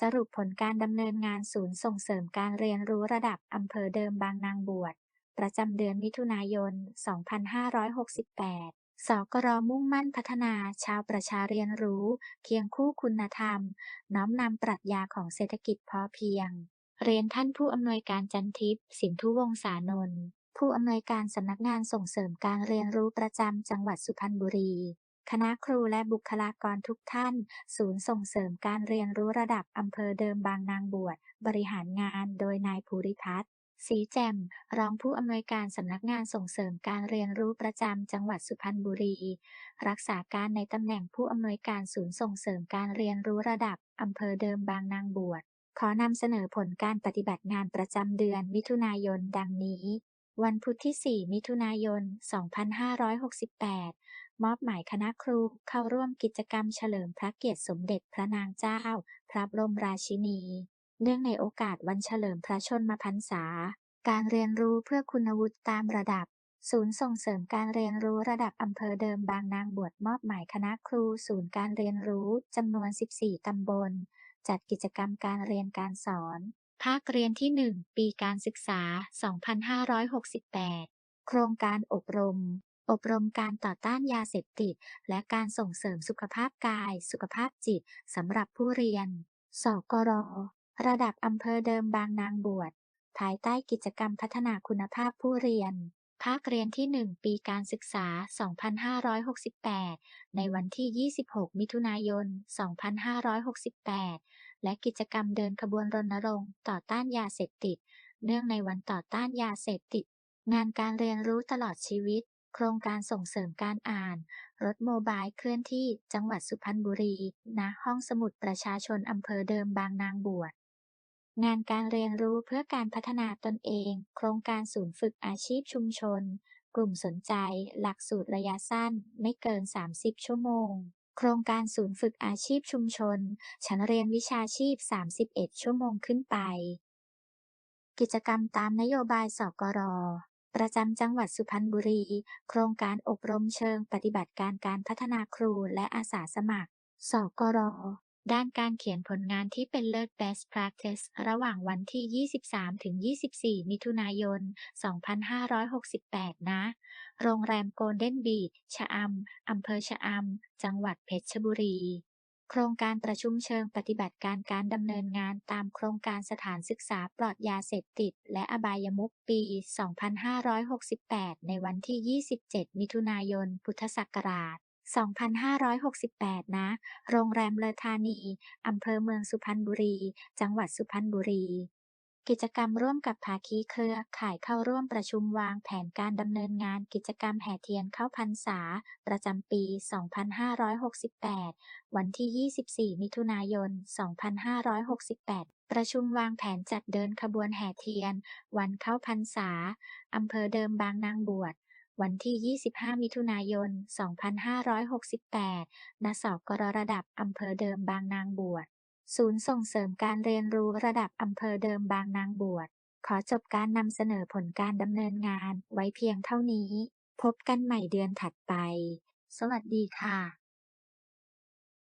สรุปผลการดำเนินงานศูนย์ส่งเสริมการเรียนรู้ระดับอำเภอเดิมบางนางบวช ประจำเดือนมิถุนายน 2568 สกรมุ่งมั่นพัฒนาชาวประชาเรียนรู้ เคียงคู่คุณธรรม น้อมนำปรัชญาของเศรษฐกิจพอเพียง เรียนท่านผู้อำนวยการจันทิพย์สินทุวงศานนท์ผู้อำนวยการสำนักงานส่งเสริมการเรียนรู้ประจำจังหวัดสุพรรณบุรี คณะครูและบุคลากรทุกท่าน ศูนย์ส่งเสริมการเรียนรู้ระดับอำเภอเดิมบางนางบวช บริหารงานโดยนายภูริพัฒน์ศรีแจ่ม รองผู้อำนวยการสำนักงานส่งเสริมการเรียนรู้ประจำจังหวัดสุพรรณบุรี รักษาการในตำแหน่งผู้อำนวยการศูนย์ส่งเสริมการเรียนรู้ระดับอำเภอเดิมบางนางบวช ขอนำเสนอผลการปฏิบัติงานประจำเดือนมิถุนายนดังนี้ วันพุธที่ 4 มิถุนายน 2568 มอบหมายคณะครูเข้าร่วมกิจกรรมเฉลิมพระเกียรติสมเด็จพระนางเจ้า พระบรมราชินี เนื่องในโอกาสวันเฉลิมพระชนมพรรษา การเรียนรู้เพื่อคุณวุฒิตามระดับ ศูนย์ส่งเสริมการเรียนรู้ระดับอำเภอเดิมบางนางบวชมอบหมายคณะครู ศูนย์การเรียนรู้จำนวน 14 ตำบล จัดกิจกรรมการเรียนการสอน ภาคเรียนที่ 1 ปีการศึกษา 2568 โครงการอบรม อบรมการต่อต้านยาเสพติด และการส่งเสริมสุขภาพกาย สุขภาพจิตสำหรับผู้เรียน สกร ระดับอำเภอเดิมบางนางบวช ภายใต้กิจกรรมพัฒนาคุณภาพผู้เรียน ภาคเรียนที่ 1 ปีการศึกษา 2568 ในวันที่ 26 มิถุนายน 2568 และกิจกรรมเดินขบวนรณรงค์ต่อต้านยาเสพติด เนื่องในวันต่อต้านยาเสพติดงานการเรียนรู้ตลอดชีวิต โครงการส่งเสริมการอ่าน รถโมบายเคลื่อนที่จังหวัดสุพรรณบุรีณห้องสมุดประชาชนอำเภอเดิมบางนางบวชงานการเรียนรู้เพื่อการพัฒนาตนเอง โครงการศูนย์ฝึกอาชีพชุมชน กลุ่มสนใจ หลักสูตรระยะสั้น ไม่เกิน 30 ชั่วโมง โครงการศูนย์ฝึกอาชีพชุมชนชั้นเรียนวิชาชีพ 31 ชั่วโมงขึ้นไป กิจกรรมตามนโยบายสกร ประจำจังหวัดสุพรรณบุรี โครงการอบรมเชิงปฏิบัติการการพัฒนาครูและอาสาสมัคร สกร ด้านการเขียนผลงานที่เป็นเลิศ Best Practice ระหว่างวันที่ 23-24 มิถุนายน 2568ณโรงแรมโกลเด้นบีชชะอำอำเภอชะอำ จังหวัดเพชรบุรี โครงการประชุมเชิงปฏิบัติการการดำเนินงานตามโครงการสถานศึกษาปลอดยาเสพติด และอบายมุขปี 2568 ในวันที่ 27 มิถุนายน พุทธศักราช 2568ณโรงแรมเลอธานี อำเภอเมืองสุพรรณบุรี จังหวัดสุพรรณบุรี กิจกรรมร่วมกับภาคีเครือข่ายเข้าร่วมประชุมวางแผนการดำเนินงานกิจกรรมแห่เทียนเข้าพรรษา ประจำปี 2568 วันที่ 24 มิถุนายน 2568 ประชุมวางแผนจัดเดินขบวนแห่เทียน วันเข้าพรรษาอำเภอเดิมบางนางบวชวันที่ 25 มิถุนายน 2568 ณ สกรระดับอำเภอเดิมบางนางบวช ศูนย์ส่งเสริมการเรียนรู้ระดับอำเภอเดิมบางนางบวช ขอจบการนำเสนอผลการดำเนินงานไว้เพียงเท่านี้ พบกันใหม่เดือนถัดไป สวัสดีค่ะ